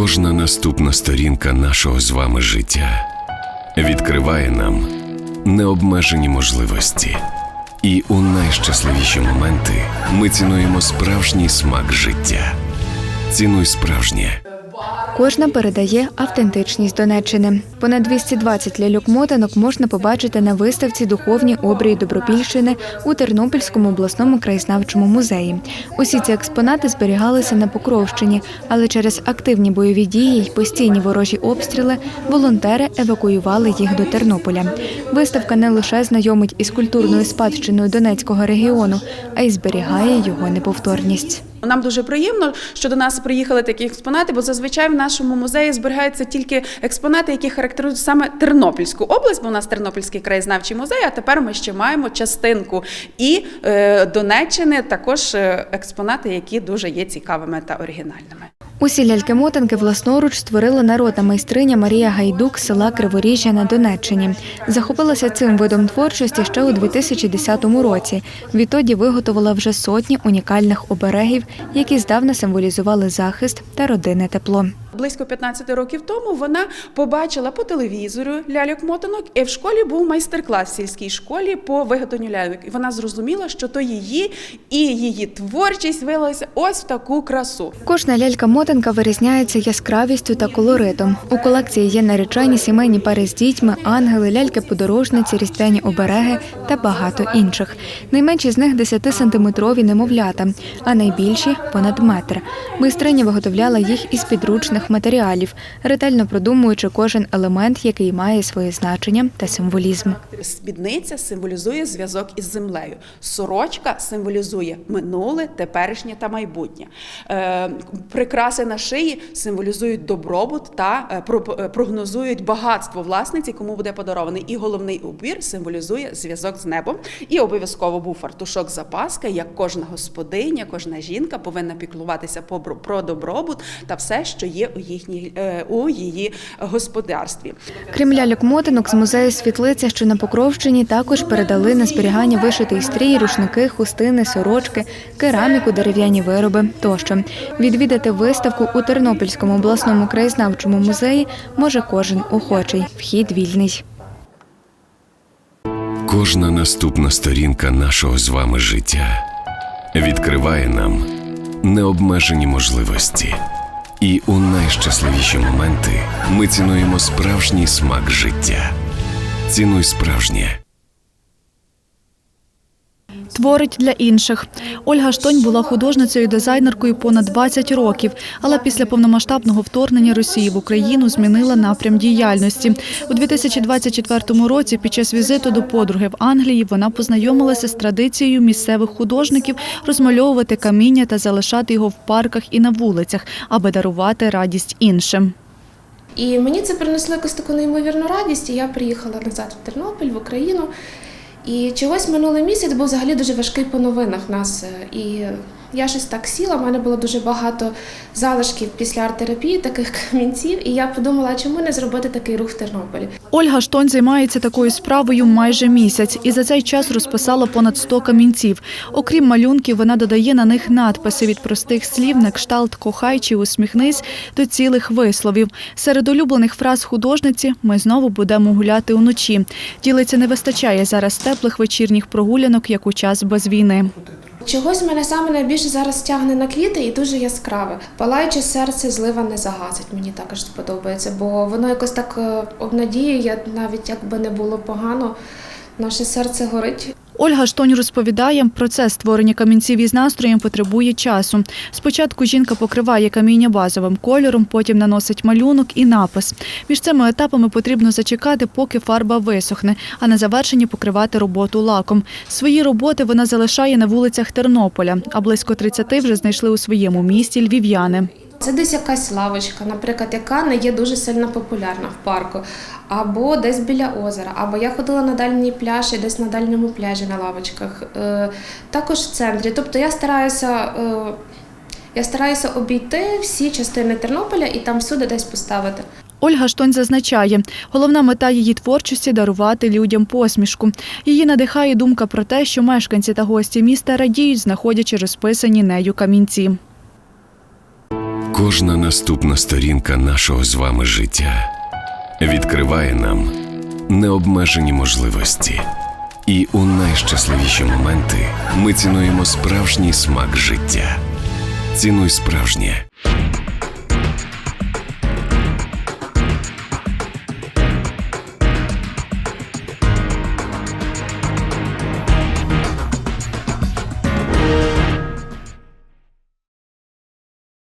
Кожна наступна сторінка нашого з вами життя відкриває нам необмежені можливості. І у найщасливіші моменти ми цінуємо справжній смак життя. Цінуй справжнє. Кожна передає автентичність Донеччини. Понад 220 ляльок-мотанок можна побачити на виставці Духовні обрії Добропільщини у Тернопільському обласному краєзнавчому музеї. Усі ці експонати зберігалися на Покровщині, але через активні бойові дії й постійні ворожі обстріли волонтери евакуювали їх до Тернополя. Виставка не лише знайомить із культурною спадщиною Донецького регіону, а й зберігає його неповторність. Нам дуже приємно, що до нас приїхали такі експонати, бо зазвичай в нашому музеї зберігаються тільки експонати, які характеризують саме Тернопільську область, бо у нас Тернопільський краєзнавчий музей. А тепер ми ще маємо частинку і е, Донеччини, також е, експонати, які дуже є цікавими та оригінальними. Усі ляльки-мотанки власноруч створила народна майстриня Марія Гайдук з села Криворіжжя на Донеччині. Захопилася цим видом творчості ще у 2010 році. Відтоді виготовила вже сотні унікальних оберегів, які здавна символізували захист та родинне тепло. Близько 15 років тому вона побачила по телевізору ляльок-мотанок, і в школі був майстер-клас в сільській школі по виготовленню ляльок. І вона зрозуміла, що то її і її творчість вилилася ось в таку красу. Кожна лялька-мотанка вирізняється яскравістю та колоритом. У колекції є наречені сімейні пари з дітьми, ангели, ляльки-подорожниці, різдвяні обереги та багато інших. Найменші з них 10-сантиметрові немовлята, а найбільші понад метр. Майстриня виготовляла їх із підручних матеріалів, ретельно продумуючи кожен елемент, який має своє значення та символізм. Спідниця символізує зв'язок із землею. Сорочка символізує минуле, теперішнє та майбутнє. Е, прикраси на шиї символізують добробут та е, е, прогнозують багатство власниці, кому буде подарований. І головний убір символізує зв'язок з небом. І обов'язково був фартушок запаска, як кожна господиня, кожна жінка повинна піклуватися про добробут та все, що є у їхній е, у її господарстві. Крім ляльок-мотанок з музею світлиця, що на Покровщині, також передали на зберігання вишитий стрій, рушники, хустини, сорочки, кераміку, дерев'яні вироби тощо. Відвідати виставку у Тернопільському обласному краєзнавчому музеї може кожен охочий. Вхід вільний. Кожна наступна сторінка нашого з вами життя відкриває нам необмежені можливості. І у найщасливіші моменти ми цінуємо справжній смак життя. Цінуй справжнє. Творить для інших. Ольга Штонь була художницею і дизайнеркою понад 20 років, але після повномасштабного вторгнення Росії в Україну змінила напрям діяльності. У 2024 році під час візиту до подруги в Англії вона познайомилася з традицією місцевих художників розмальовувати каміння та залишати його в парках і на вулицях, аби дарувати радість іншим. І мені це принесло якусь таку неймовірну радість. І я приїхала назад в Тернопіль, в Україну. І чогось минулий місяць був взагалі дуже важкий по новинах нас. е, І я щось так сіла, в мене було дуже багато залишків після арт-терапії, таких камінців. І я подумала, чому не зробити такий рух в Тернополі? Ольга Штонь займається такою справою майже місяць і за цей час розписала понад 100 камінців. Окрім малюнків, вона додає на них надписи від простих слів на кшталт «кохай» чи «усміхнись» до цілих висловів. Серед улюблених фраз художниці «Ми знову будемо гуляти уночі». Ділиться не вистачає зараз теплих вечірніх прогулянок, як у час без війни. Чогось мене саме найбільше зараз тягне на квіти і дуже яскраве. Палаюче серце злива не загасить. Мені також подобається, бо воно якось так е, обнадіює, навіть якби не було погано, наше серце горить. Ольга Штонь розповідає, процес створення камінців із настроєм потребує часу. Спочатку жінка покриває каміння базовим кольором, потім наносить малюнок і напис. Між цими етапами потрібно зачекати, поки фарба висохне, а на завершенні покривати роботу лаком. Свої роботи вона залишає на вулицях Тернополя, а близько 30 вже знайшли у своєму місті львів'яни. Це десь якась лавочка, наприклад, яка не є дуже сильно популярна в парку, або десь біля озера, або я ходила на дальній пляж і десь на дальньому пляжі на лавочках, е, також в центрі. Тобто я стараюся, е, я стараюся обійти всі частини Тернополя і там всюди десь поставити. Ольга Штонь зазначає, головна мета її творчості дарувати людям посмішку. Її надихає думка про те, що мешканці та гості міста радіють, знаходячи розписані нею камінці. Кожна наступна сторінка нашого з вами життя відкриває нам необмежені можливості. І у найщасливіші моменти ми цінуємо справжній смак життя. Цінуй справжнє